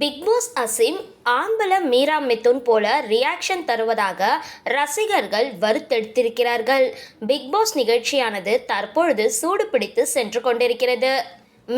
Bigg Boss Asim ஆம்பள மீரா மிதுன் போல reaction தருவதாக ரசிகர்கள் வருத்தெடுத்திருக்கிறார்கள். பிக்பாஸ் நிகழ்ச்சியானது தற்பொழுது சூடு பிடித்து சென்று கொண்டிருக்கிறது.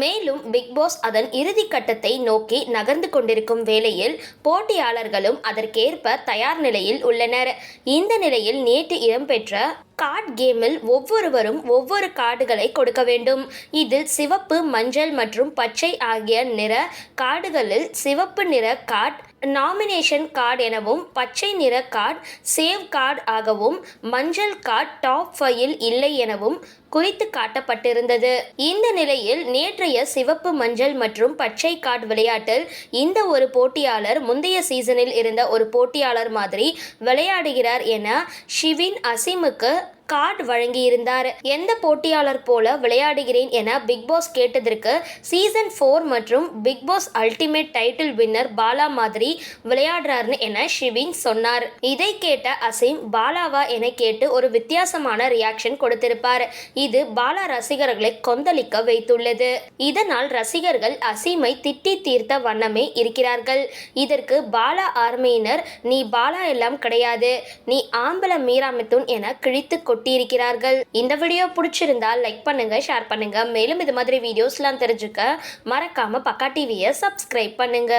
மேலும் பிக் பாஸ் அதன் இறுதி கட்டத்தை நோக்கி நகர்ந்து கொண்டிருக்கும் வேளையில் போட்டியாளர்களும் அதற்கேற்ப தயார் நிலையில் உள்ளனர். இந்த நிலையில் நேற்று இடம்பெற்ற கார்ட் கேமில் ஒவ்வொருவரும் ஒவ்வொரு கார்டுகளை கொடுக்க வேண்டும். இதில் சிவப்பு மஞ்சள் மற்றும் பச்சை ஆகிய நிற கார்டுகளில் சிவப்பு நிற கார்டு நாமினேஷன் கார்டு எனவும் பச்சை நிற கார்டு சேவ் கார்டு ஆகவும் மஞ்சள் கார்டு டாப் ஃபைல் இல்லை எனவும் குறித்து காட்டப்பட்டிருந்தது. இந்த நிலையில் நேற்றைய சிவப்பு மஞ்சள் மற்றும் பச்சை கார்டு விளையாட்டில் இந்த ஒரு போட்டியாளர் முந்தைய சீசனில் இருந்த ஒரு போட்டியாளர் மாதிரி விளையாடுகிறார் என ஷிவின் அசீமுக்கு கார்டு வழங்கியிருந்தார். எந்த போட்டியாளர் போல விளையாடுகிறேன் என பிக் பாஸ் கேட்டதற்கு சீசன் ஃபோர் மற்றும் Bigg Boss ultimate title winner Bala மாதிரி விளையாடுறாருன்னு என ஷிவின் சொன்னார். இதை கேட்ட அசீம் பாலாவா என கேட்டு ஒரு வித்தியாசமான ரியாக்ஷன் கொடுத்திருப்பார். இது பாலா ரசிகர்களை கொந்தளிக்க வைத்துள்ளது. இதனால் ரசிகர்கள் அசீமை திட்டி தீர்த்த வண்ணமே இருக்கிறார்கள். இதற்கு பாலா ஆர்மையினர் நீ பாலா எல்லாம் கிடையாது. நீ ஆம்பள மீராமித்துன் என கிழித்து கொட்டியிருக்கிறார்கள். இந்த வீடியோ பிடிச்சிருந்தா லைக் பண்ணுங்க ஷேர் பண்ணுங்க. மேலும் இது மாதிரி வீடியோஸ்லாம் தெரிஞ்சுக்க மறக்காம பக்கா டிவியை சப்ஸ்கிரைப் பண்ணுங்க.